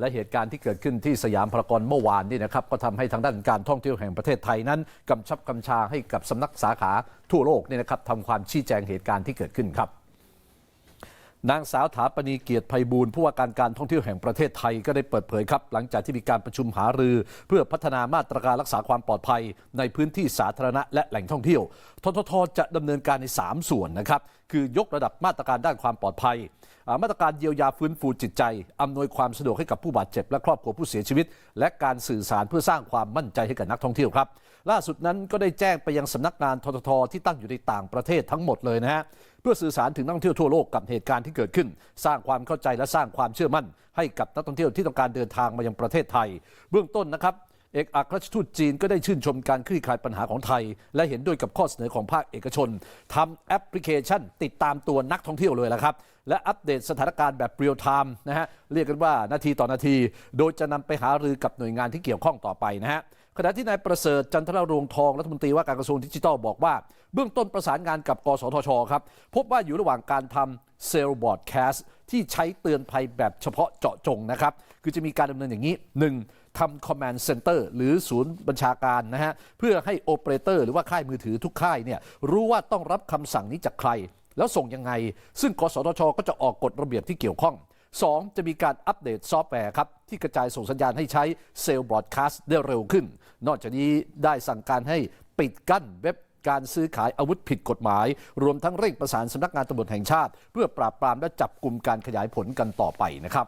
และเหตุการณ์ที่เกิดขึ้นที่สยามพารากอนเมื่อวานนี่นะครับก็ทำให้ทางด้านการท่องเที่ยวแห่งประเทศไทยนั้นกำชับกำชาให้กับสำนักสาขาทั่วโลกนี่นะครับทำความชี้แจงเหตุการณ์ที่เกิดขึ้นครับ นางสาวถาปณีเกียรติภัยบูลย์ผู้ว่าการการท่องเที่ยวแห่งประเทศไทยก็ได้เปิดเผยครับหลังจากที่มีการประชุมหารือ เพื่อพัฒนามาตรการรักษาความปลอดภัย ในพื้นที่สาธารณะและแหล่งท่องเที่ยว ทททจะดำเนินการใน 3 ส่วนนะครับคือยกระดับมาตรการด้านความปลอดภัย มาตรการเยียวยาฟื้นฟูจิตใจ อำนวยความสะดวกให้กับผู้บาดเจ็บและครอบครัวผู้เสียชีวิต และการสื่อสารเพื่อสร้างความมั่นใจให้กับนักท่องเที่ยวครับ ล่าสุดนั้นก็ได้แจ้งไปยังสำนักงานทททที่ตั้งอยู่ในต่างประเทศทั้งหมดเลยนะฮะ เพื่อสื่อสารถึงนักท่องเที่ยวทั่วโลกกับเหตุการณ์ที่เกิดขึ้น สร้างความเข้าใจและสร้างความเชื่อมั่น ให้กับนักท่องเที่ยวที่ต้องการเดินทางมายังประเทศไทย เบื้องต้นนะครับ เอกอัครราชทูตจีนก็ได้ชื่นชมการคลี่คลายปัญหาของไทย และเห็นด้วยกับข้อเสนอของภาคเอกชนทำแอปพลิเคชัน ติดตามตัวนักท่องเที่ยวเลยละครับ และอัปเดตสถานการณ์แบบเรียลไทม์นะฮะเรียกกันว่านาทีต่อนาที โดยจะนำไปหารือกับหน่วยงานที่เกี่ยวข้องต่อไปนะฮะขณะที่นายประเสริฐจันทรรวงทองรัฐมนตรีว่าการกระทรวงดิจิทัลบอกว่า เบื้องต้นประสานงานกับ กสทชครับพบว่าอยู่ระหว่างการทำเซลล์บอร์ดแคส ที่ใช้เตือนภัยแบบเฉพาะเจาะจงนะครับ คือจะมีการดำเนินอย่างนี้ 1. ทำ command center หรือศูนย์บัญชาการนะฮะ เพื่อให้โอเปอเรเตอร์หรือว่าค่ายมือถือทุกค่ายเนี่ยรู้ว่าต้องรับคำสั่งนี้จากใคร แล้วส่งยังไง ซึ่งกสทช ก็จะออกกฎระเบียบที่เกี่ยวข้อง 2. จะมีการอัปเดตซอฟต์แวร์ครับ ที่กระจายส่งสัญญาณให้ใช้เซลล์บรอดคาสต์ได้เร็วขึ้น นอกจากนี้ได้สั่งการให้ปิดกั้นเว็บ การซื้อขายอาวุธผิดกฎหมาย รวมทั้งเร่งประสานสำนักงานตำรวจแห่งชาติ เพื่อปราบปรามและจับกลุ่มการขยายผลกันต่อไปนะครับ